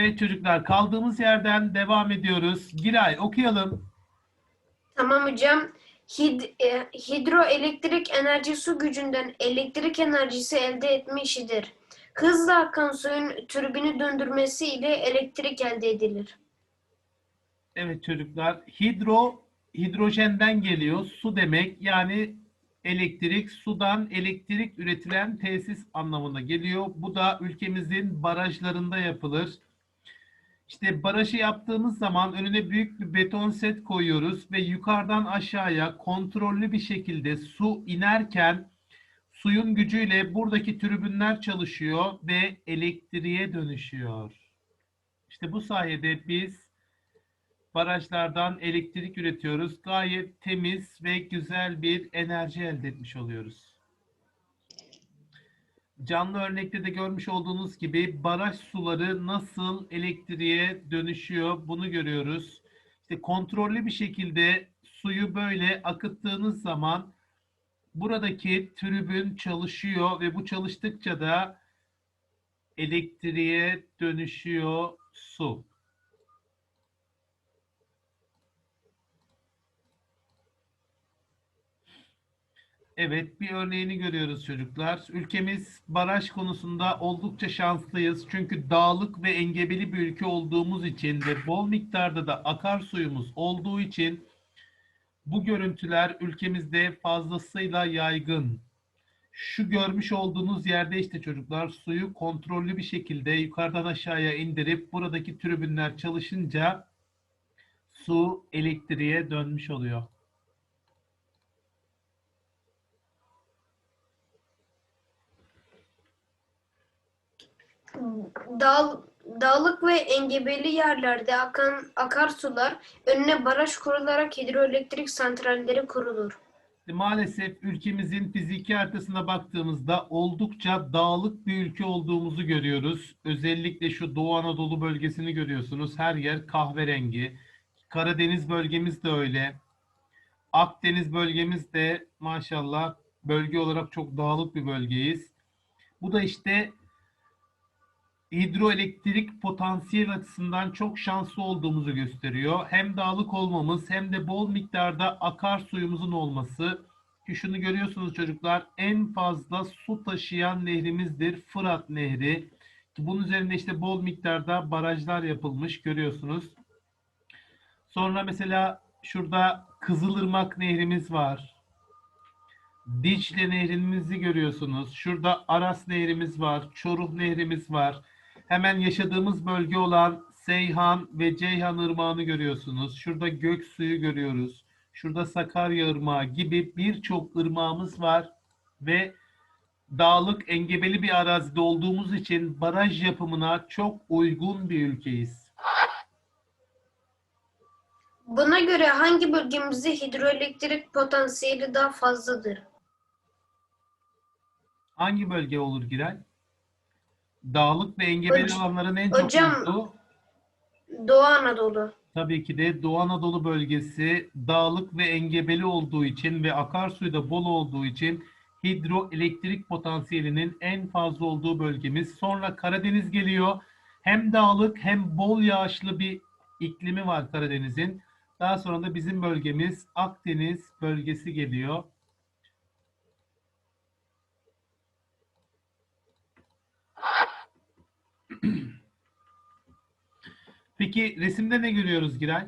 Evet çocuklar kaldığımız yerden devam ediyoruz. Giray okuyalım. Tamam hocam. Hid, e, hidroelektrik enerji su gücünden elektrik enerjisi elde etme işidir. Hızla akan suyun türbini döndürmesi ile elektrik elde edilir. Evet çocuklar hidro hidrojenden geliyor. Su demek yani elektrik sudan elektrik üretilen tesis anlamına geliyor. Bu da ülkemizin barajlarında yapılır. İşte barajı yaptığımız zaman önüne büyük bir beton set koyuyoruz ve yukarıdan aşağıya kontrollü bir şekilde su inerken suyun gücüyle buradaki tribünler çalışıyor ve elektriğe dönüşüyor. İşte bu sayede biz barajlardan elektrik üretiyoruz. Gayet temiz ve güzel bir enerji elde etmiş oluyoruz. Canlı örnekte de görmüş olduğunuz gibi baraj suları nasıl elektriğe dönüşüyor bunu görüyoruz. İşte kontrollü bir şekilde suyu böyle akıttığınız zaman buradaki tribün çalışıyor ve bu çalıştıkça da elektriğe dönüşüyor su. Evet, bir örneğini görüyoruz çocuklar. Ülkemiz baraj konusunda oldukça şanslıyız. Çünkü dağlık ve engebeli bir ülke olduğumuz için ve bol miktarda da akarsuyumuz olduğu için bu görüntüler ülkemizde fazlasıyla yaygın. Şu görmüş olduğunuz yerde işte çocuklar suyu kontrollü bir şekilde yukarıdan aşağıya indirip buradaki tribünler çalışınca su elektriğe dönmüş oluyor. Dağ, dağlık ve engebeli yerlerde akan akarsular önüne baraj kurularak hidroelektrik santralleri kurulur. Maalesef ülkemizin fiziki haritasına baktığımızda oldukça dağlık bir ülke olduğumuzu görüyoruz. Özellikle şu Doğu Anadolu bölgesini görüyorsunuz. Her yer kahverengi. Karadeniz bölgemiz de öyle. Akdeniz bölgemiz de maşallah bölge olarak çok dağlık bir bölgeyiz. Bu da işte hidroelektrik potansiyel açısından çok şanslı olduğumuzu gösteriyor. Hem dağlık olmamız hem de bol miktarda akarsuyumuzun olması. Ki şunu görüyorsunuz çocuklar en fazla su taşıyan nehrimizdir Fırat Nehri. Ki bunun üzerinde işte bol miktarda barajlar yapılmış görüyorsunuz. Sonra mesela şurada Kızılırmak Nehrimiz var. Dicle Nehrimizi görüyorsunuz. Şurada Aras Nehrimiz var. Çoruh Nehrimiz var. Hemen yaşadığımız bölge olan Seyhan ve Ceyhan Irmağı'nı görüyorsunuz. Şurada Göksu'yu görüyoruz. Şurada Sakarya Irmağı gibi birçok ırmağımız var ve dağlık engebeli bir arazide olduğumuz için baraj yapımına çok uygun bir ülkeyiz. Buna göre hangi bölgemizde hidroelektrik potansiyeli daha fazladır? Hangi bölge olur Giray? Dağlık ve engebeli Hoc- alanların en çok hocam- olduğu Doğu Anadolu. Tabii ki de Doğu Anadolu bölgesi dağlık ve engebeli olduğu için ve akarsuyu da bol olduğu için hidroelektrik potansiyelinin en fazla olduğu bölgemiz. Sonra Karadeniz geliyor. Hem dağlık hem bol yağışlı bir iklimi var Karadeniz'in. Daha sonra da bizim bölgemiz Akdeniz bölgesi geliyor. Peki resimde ne görüyoruz Giray?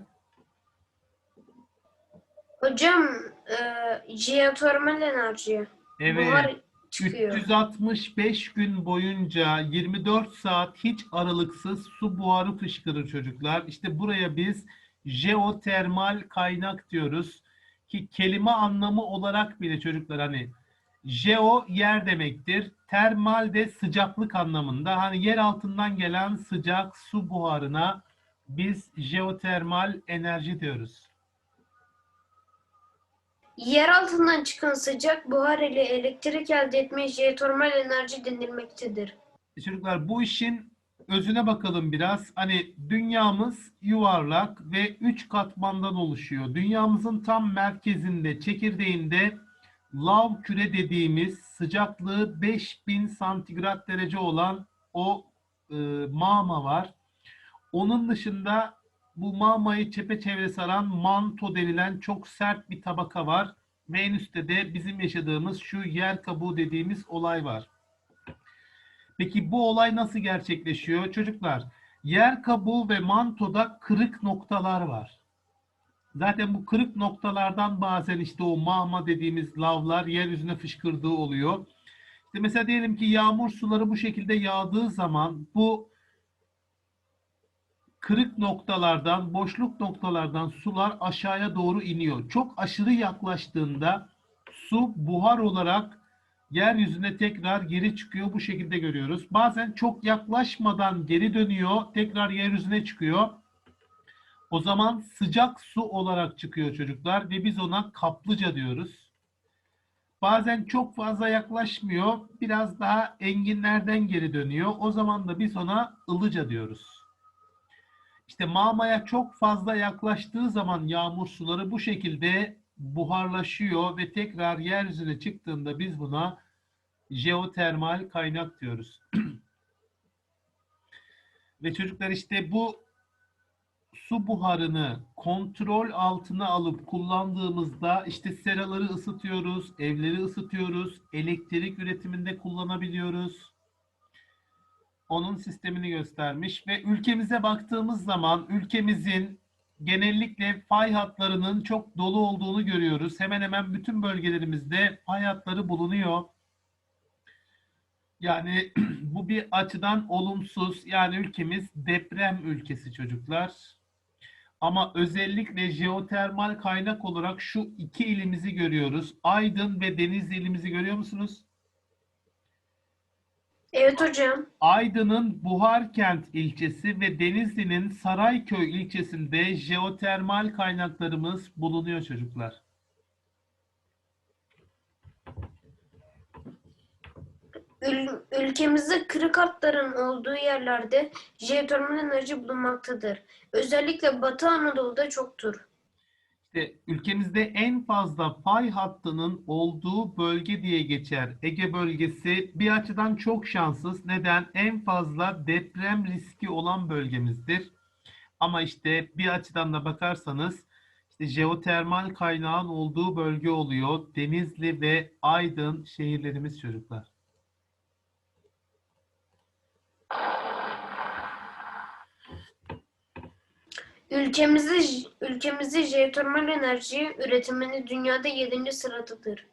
Hocam e, jeotermal enerji. Evet. Buhar çıkıyor. 365 gün boyunca 24 saat hiç aralıksız su buharı fışkırır çocuklar. İşte buraya biz jeotermal kaynak diyoruz. Ki kelime anlamı olarak bile çocuklar hani jeo yer demektir. Termal de sıcaklık anlamında. Hani yer altından gelen sıcak su buharına biz jeotermal enerji diyoruz. Yer altından çıkan sıcak buhar ile elektrik elde etmeye jeotermal enerji denilmektedir. Çocuklar bu işin özüne bakalım biraz. Hani dünyamız yuvarlak ve üç katmandan oluşuyor. Dünyamızın tam merkezinde, çekirdeğinde lav küre dediğimiz sıcaklığı 5000 santigrat derece olan o e, mağma var. Onun dışında bu Mağma'yı çepeçevre saran manto denilen çok sert bir tabaka var. Ve en üstte de bizim yaşadığımız şu yer kabuğu dediğimiz olay var. Peki bu olay nasıl gerçekleşiyor? Çocuklar, yer kabuğu ve mantoda kırık noktalar var. Zaten bu kırık noktalardan bazen işte o mağma dediğimiz lavlar yeryüzüne fışkırdığı oluyor. İşte mesela diyelim ki yağmur suları bu şekilde yağdığı zaman bu kırık noktalardan, boşluk noktalardan sular aşağıya doğru iniyor. Çok aşırı yaklaştığında su buhar olarak yeryüzüne tekrar geri çıkıyor. Bu şekilde görüyoruz. Bazen çok yaklaşmadan geri dönüyor, tekrar yeryüzüne çıkıyor. O zaman sıcak su olarak çıkıyor çocuklar ve biz ona kaplıca diyoruz. Bazen çok fazla yaklaşmıyor, biraz daha enginlerden geri dönüyor. O zaman da biz ona ılıca diyoruz. İşte mağmaya çok fazla yaklaştığı zaman yağmur suları bu şekilde buharlaşıyor ve tekrar yeryüzüne çıktığında biz buna jeotermal kaynak diyoruz. ve çocuklar işte bu su buharını kontrol altına alıp kullandığımızda işte seraları ısıtıyoruz, evleri ısıtıyoruz, elektrik üretiminde kullanabiliyoruz. Onun sistemini göstermiş ve ülkemize baktığımız zaman ülkemizin genellikle fay hatlarının çok dolu olduğunu görüyoruz. Hemen hemen bütün bölgelerimizde fay hatları bulunuyor. Yani bu bir açıdan olumsuz. Yani ülkemiz deprem ülkesi çocuklar. Ama özellikle jeotermal kaynak olarak şu iki ilimizi görüyoruz. Aydın ve Denizli ilimizi görüyor musunuz? Evet hocam. Aydın'ın Buharkent ilçesi ve Denizli'nin Sarayköy ilçesinde jeotermal kaynaklarımız bulunuyor çocuklar. Ül- ülkemizde kırık hatların olduğu yerlerde jeotermal enerji bulunmaktadır. Özellikle Batı Anadolu'da çoktur. İşte ülkemizde en fazla fay hattının olduğu bölge diye geçer. Ege bölgesi bir açıdan çok şanssız. Neden? En fazla deprem riski olan bölgemizdir. Ama işte bir açıdan da bakarsanız işte jeotermal kaynağın olduğu bölge oluyor. Denizli ve Aydın şehirlerimiz çocuklar. Ülkemizde ülkemizde jeotermal enerji üretimini dünyada 7. sıradadır.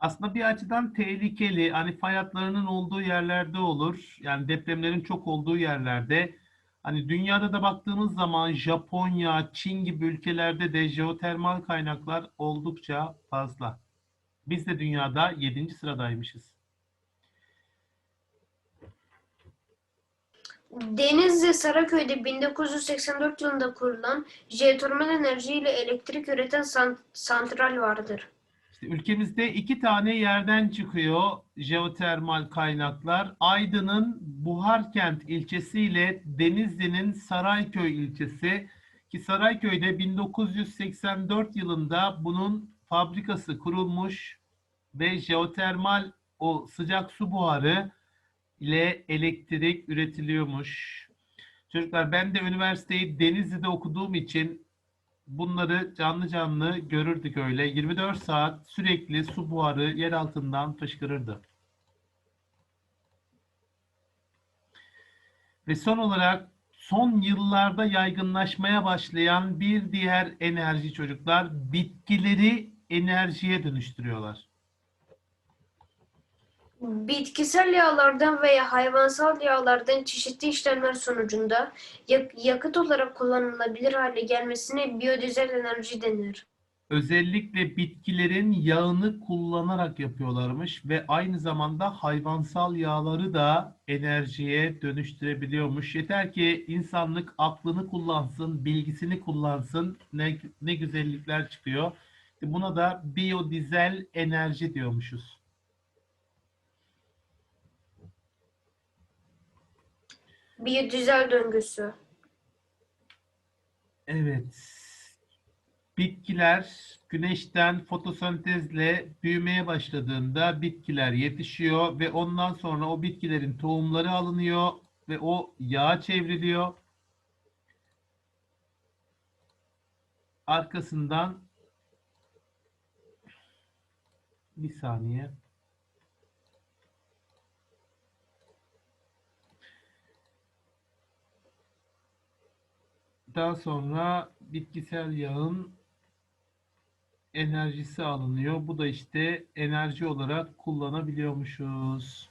Aslında bir açıdan tehlikeli. Hani fay olduğu yerlerde olur. Yani depremlerin çok olduğu yerlerde. Hani dünyada da baktığımız zaman Japonya, Çin gibi ülkelerde de jeotermal kaynaklar oldukça fazla. Biz de dünyada 7. sıradaymışız. Denizli Saraköy'de 1984 yılında kurulan jeotermal enerji ile elektrik üreten san- santral vardır. İşte ülkemizde iki tane yerden çıkıyor jeotermal kaynaklar. Aydın'ın Buharkent ilçesi ile Denizli'nin Sarayköy ilçesi. Ki Sarayköy'de 1984 yılında bunun fabrikası kurulmuş ve jeotermal o sıcak su buharı ile elektrik üretiliyormuş. Çocuklar ben de üniversiteyi Denizli'de okuduğum için bunları canlı canlı görürdük öyle. 24 saat sürekli su buharı yer altından fışkırırdı. Ve son olarak son yıllarda yaygınlaşmaya başlayan bir diğer enerji çocuklar bitkileri enerjiye dönüştürüyorlar. Bitkisel yağlardan veya hayvansal yağlardan çeşitli işlemler sonucunda yak- yakıt olarak kullanılabilir hale gelmesine biyodizel enerji denir. Özellikle bitkilerin yağını kullanarak yapıyorlarmış ve aynı zamanda hayvansal yağları da enerjiye dönüştürebiliyormuş. Yeter ki insanlık aklını kullansın, bilgisini kullansın. Ne, ne güzellikler çıkıyor. Buna da biyodizel enerji diyormuşuz. Bir dizel döngüsü. Evet. Bitkiler güneşten fotosentezle büyümeye başladığında bitkiler yetişiyor ve ondan sonra o bitkilerin tohumları alınıyor ve o yağa çevriliyor. Arkasından bir saniye. Daha sonra bitkisel yağın enerjisi alınıyor. Bu da işte enerji olarak kullanabiliyormuşuz.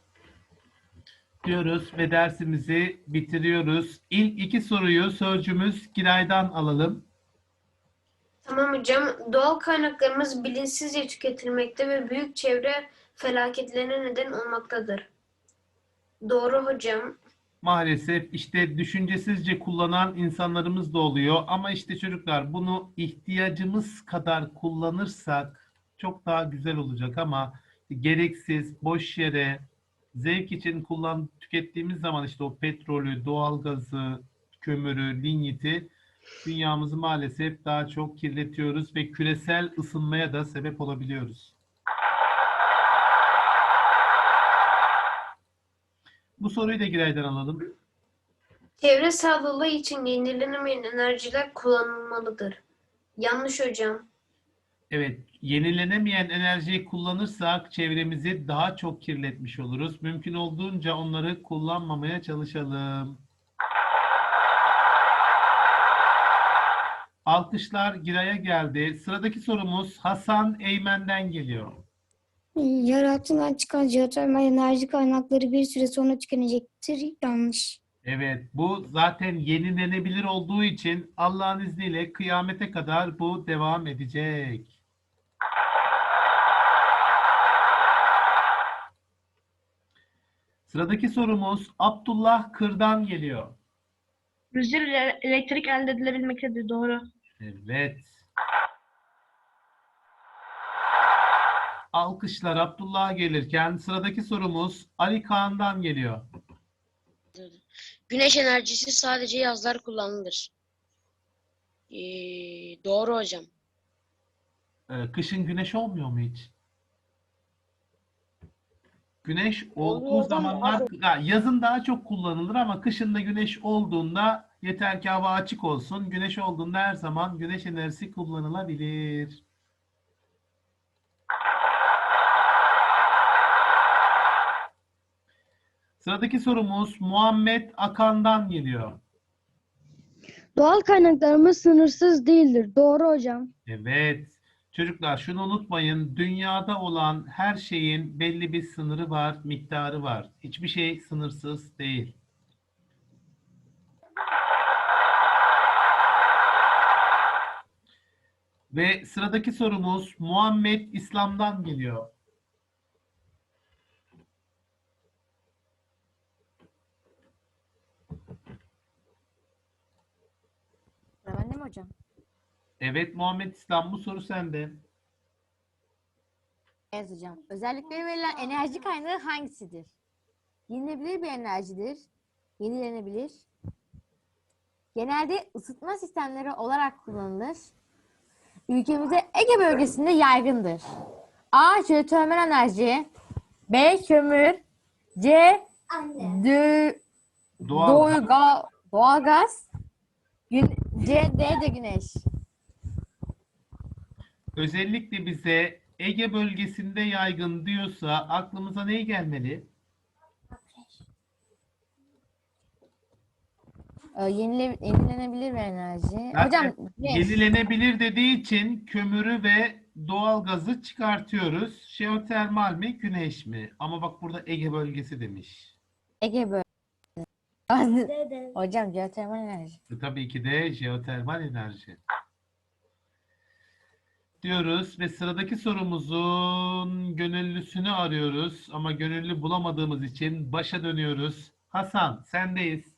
Diyoruz ve dersimizi bitiriyoruz. İlk iki soruyu sözcüğümüz Giray'dan alalım. Tamam hocam. Doğal kaynaklarımız bilinçsizce tüketilmekte ve büyük çevre felaketlerine neden olmaktadır. Doğru hocam. Maalesef işte düşüncesizce kullanan insanlarımız da oluyor. Ama işte çocuklar bunu ihtiyacımız kadar kullanırsak çok daha güzel olacak ama gereksiz, boş yere, zevk için kullan tükettiğimiz zaman işte o petrolü, doğalgazı, kömürü, linyiti dünyamızı maalesef daha çok kirletiyoruz ve küresel ısınmaya da sebep olabiliyoruz. Bu soruyu da Giray'dan alalım. Çevre sağlığı için yenilenemeyen enerjiler kullanılmalıdır. Yanlış hocam. Evet, yenilenemeyen enerjiyi kullanırsak çevremizi daha çok kirletmiş oluruz. Mümkün olduğunca onları kullanmamaya çalışalım. Alkışlar Giray'a geldi. Sıradaki sorumuz Hasan Eymen'den geliyor. Yaratımdan çıkan jeotermal enerji kaynakları bir süre sonra tükenecektir. Yanlış. Evet, bu zaten yenilenebilir olduğu için Allah'ın izniyle kıyamete kadar bu devam edecek. Sıradaki sorumuz Abdullah Kır'dan geliyor. Rüzgar ile elektrik elde edilebilmektedir. Doğru. Evet. Alkışlar Abdullah'a gelirken sıradaki sorumuz Ali Kaan'dan geliyor. Güneş enerjisi sadece yazlar kullanılır. Ee, doğru hocam. Ee, kışın güneş olmuyor mu hiç? Güneş olduğu Oluyor zamanlar Ha, yazın daha çok kullanılır ama kışın da güneş olduğunda yeter ki hava açık olsun. Güneş olduğunda her zaman güneş enerjisi kullanılabilir. Sıradaki sorumuz Muhammed Akan'dan geliyor. Doğal kaynaklarımız sınırsız değildir. Doğru hocam. Evet. Çocuklar şunu unutmayın. Dünyada olan her şeyin belli bir sınırı var, miktarı var. Hiçbir şey sınırsız değil. Ve sıradaki sorumuz Muhammed İslam'dan geliyor. Ben de mi hocam? Evet Muhammed İslam bu soru sende. Evet hocam. Özellikleri verilen enerji kaynağı hangisidir? Yenilebilir bir enerjidir. Yenilenebilir. Genelde ısıtma sistemleri olarak kullanılır. Ülkemizde Ege bölgesinde yaygındır. A. Jeotermal enerji. B. Kömür. C. Dö Doğal. doğalga- doğalgaz. Gün C. D de güneş. Özellikle bize Ege bölgesinde yaygın diyorsa aklımıza ne gelmeli? Ee, yenile, yenilenebilir bir enerji. Zaten Hocam güneş. Yenilenebilir dediği için kömürü ve doğalgazı çıkartıyoruz. Jeotermal mi, güneş mi? Ama bak burada Ege bölgesi demiş. Ege bölgesi. Hocam jeotermal enerji. E, tabii ki de jeotermal enerji. Diyoruz ve sıradaki sorumuzun gönüllüsünü arıyoruz. Ama gönüllü bulamadığımız için başa dönüyoruz. Hasan, sendeyiz.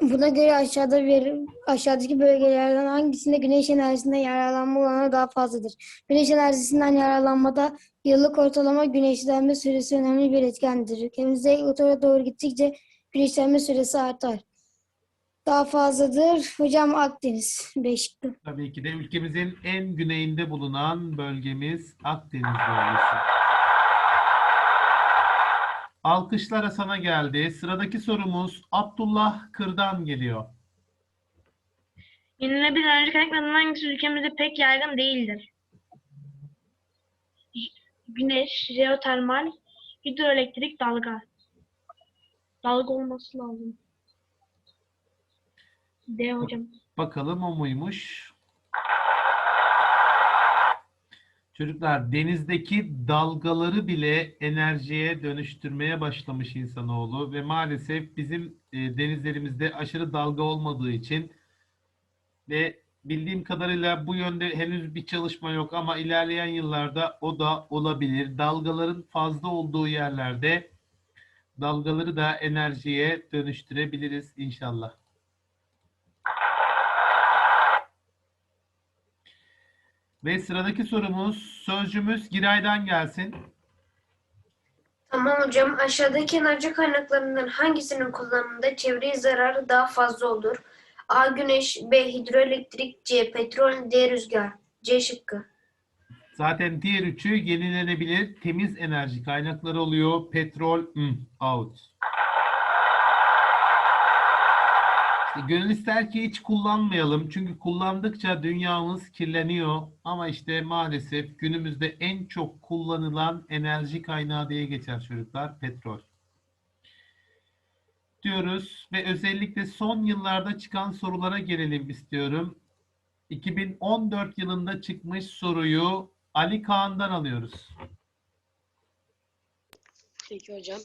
Buna göre aşağıda verim, aşağıdaki bölgelerden hangisinde güneş enerjisinden yararlanma oranı daha fazladır? Güneş enerjisinden yararlanmada yıllık ortalama güneşlenme süresi önemli bir etkendir. Ülkemizde yukarı doğru gittikçe güneşlenme süresi artar. Daha fazladır. Hocam Akdeniz. Beşiktaş. Tabii ki de ülkemizin en güneyinde bulunan bölgemiz Akdeniz bölgesi. Alkışlar Hasan'a geldi. Sıradaki sorumuz Abdullah Kır'dan geliyor. Yenilenebilir enerji kaynaklarından hangisi ülkemizde pek yaygın değildir? Güneş, jeotermal, hidroelektrik, dalga. Dalga olması lazım. D hocam. Bakalım o muymuş? Çocuklar denizdeki dalgaları bile enerjiye dönüştürmeye başlamış insanoğlu ve maalesef bizim e, denizlerimizde aşırı dalga olmadığı için ve bildiğim kadarıyla bu yönde henüz bir çalışma yok ama ilerleyen yıllarda o da olabilir. Dalgaların fazla olduğu yerlerde dalgaları da enerjiye dönüştürebiliriz inşallah. Ve sıradaki sorumuz sözcüğümüz Giray'dan gelsin. Tamam hocam. Aşağıdaki enerji kaynaklarından hangisinin kullanımında çevreye zararı daha fazla olur? A. Güneş B. Hidroelektrik C. Petrol D. Rüzgar C şıkkı. Zaten diğer üçü yenilenebilir temiz enerji kaynakları oluyor. Petrol out. İşte gönül ister ki hiç kullanmayalım. Çünkü kullandıkça dünyamız kirleniyor. Ama işte maalesef günümüzde en çok kullanılan enerji kaynağı diye geçer çocuklar. Petrol. Diyoruz ve özellikle son yıllarda çıkan sorulara gelelim istiyorum. 2014 yılında çıkmış soruyu Ali Kağan'dan alıyoruz. Peki hocam.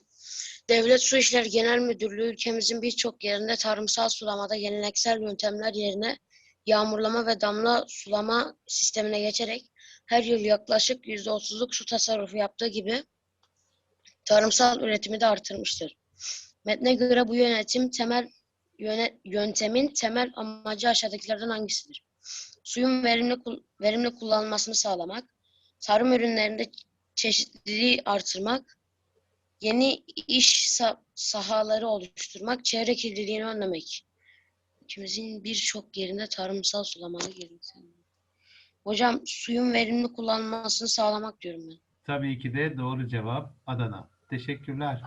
Devlet Su İşleri Genel Müdürlüğü ülkemizin birçok yerinde tarımsal sulamada geleneksel yöntemler yerine yağmurlama ve damla sulama sistemine geçerek her yıl yaklaşık %30'luk su tasarrufu yaptığı gibi tarımsal üretimi de artırmıştır. Metne göre bu yönetim temel yöntemin temel amacı aşağıdakilerden hangisidir? Suyun verimli verimli kullanılmasını sağlamak, tarım ürünlerinde çeşitliliği artırmak, yeni iş sa- sahaları oluşturmak, çevre kirliliğini önlemek. Ülkemizin birçok yerinde tarımsal sulamalı geleneksel. Hocam suyun verimli kullanılmasını sağlamak diyorum ben. Tabii ki de doğru cevap Adana. Teşekkürler.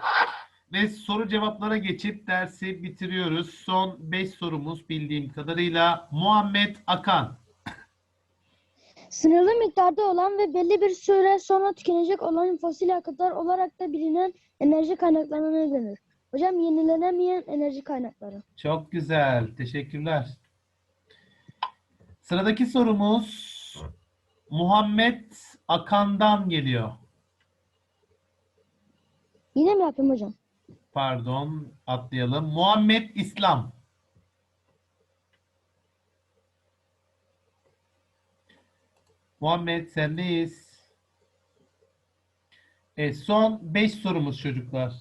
Ve soru cevaplara geçip dersi bitiriyoruz. Son 5 sorumuz bildiğim kadarıyla Muhammed Akan. Sınırlı miktarda olan ve belli bir süre sonra tükenecek olan fosil yakıtlar olarak da bilinen enerji kaynaklarına ne denir? Hocam yenilenemeyen enerji kaynakları. Çok güzel. Teşekkürler. Sıradaki sorumuz Muhammed Akan'dan geliyor. Yine mi yapayım hocam? Pardon, atlayalım. Muhammed İslam. Muhammed sendeyiz. E, son 5 sorumuz çocuklar.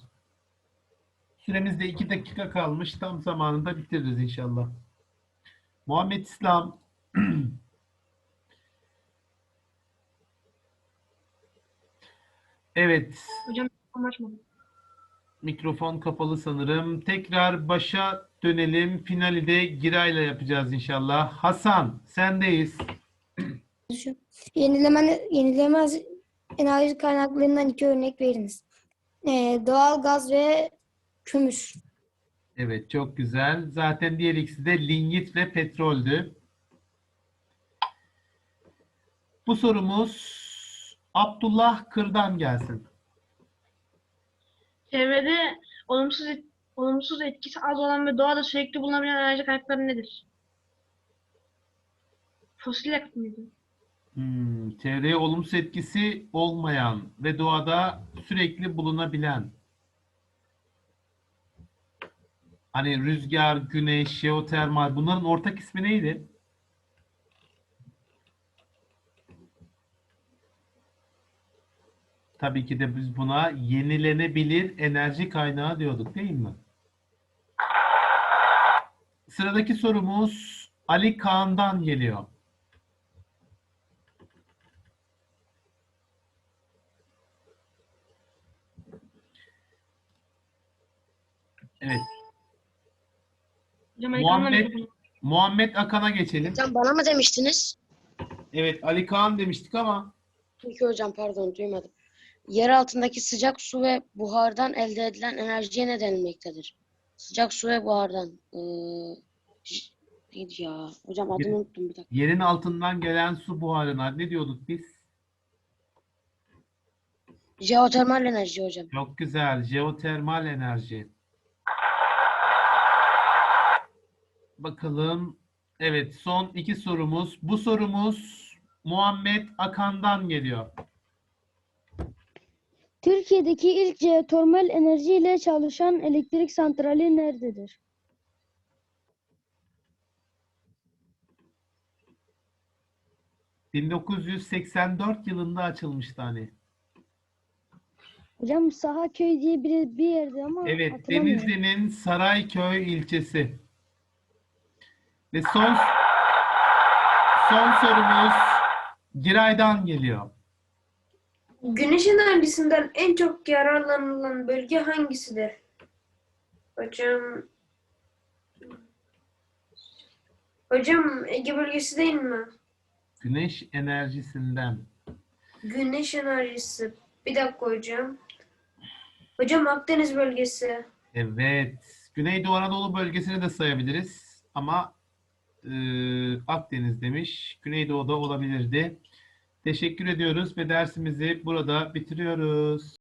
Süremizde 2 dakika kalmış. Tam zamanında bitiririz inşallah. Muhammed İslam. Evet. Hocam anlaşmadım. Mikrofon kapalı sanırım. Tekrar başa dönelim. Finali de Giray'la yapacağız inşallah. Hasan, sendeyiz. Yenileme, yenilemez enerji kaynaklarından iki örnek veriniz. Ee, doğal gaz ve kömür. Evet, çok güzel. Zaten diğer ikisi de lignit ve petroldü. Bu sorumuz Abdullah Kır'dan gelsin. Çevrede olumsuz et- olumsuz etkisi az olan ve doğada sürekli bulunabilen enerji kaynakları nedir? Fosil yakıt mıydı? Hmm, çevreye olumsuz etkisi olmayan ve doğada sürekli bulunabilen. Hani rüzgar, güneş, jeotermal bunların ortak ismi neydi? Tabii ki de biz buna yenilenebilir enerji kaynağı diyorduk değil mi? Sıradaki sorumuz Ali Kaan'dan geliyor. Muhammed-. Muhammed Akan'a geçelim. Hocam bana mı demiştiniz? Evet Ali Kaan demiştik ama Peki hocam pardon duymadım. Yer altındaki sıcak su ve buhardan elde edilen enerjiye ne denilmektedir? Sıcak su ve buhardan. Ee, Neydi ya? Hocam adını unuttum bir dakika. Yerin altından gelen su buharına ne diyorduk biz? Jeotermal enerji hocam. Çok güzel. Jeotermal enerji. Bakalım. Evet, son iki sorumuz. Bu sorumuz Muhammed Akan'dan geliyor. Türkiye'deki ilk jeotermal enerji ile çalışan elektrik santrali nerededir? ...1984 yılında açılmıştı hani. Hocam Sahaköy diye bir, bir yerde ama Evet. Denizli'nin Sarayköy ilçesi. Ve son son sorumuz Giray'dan geliyor. Güneş enerjisinden en çok yararlanılan bölge hangisidir? Hocam Hocam Ege bölgesi değil mi? Güneş enerjisinden. Güneş enerjisi. Bir dakika hocam. Hocam Akdeniz bölgesi. Evet. Güneydoğu Anadolu bölgesini de sayabiliriz. Ama e, Akdeniz demiş. Güneydoğu'da olabilirdi. Teşekkür ediyoruz ve dersimizi burada bitiriyoruz.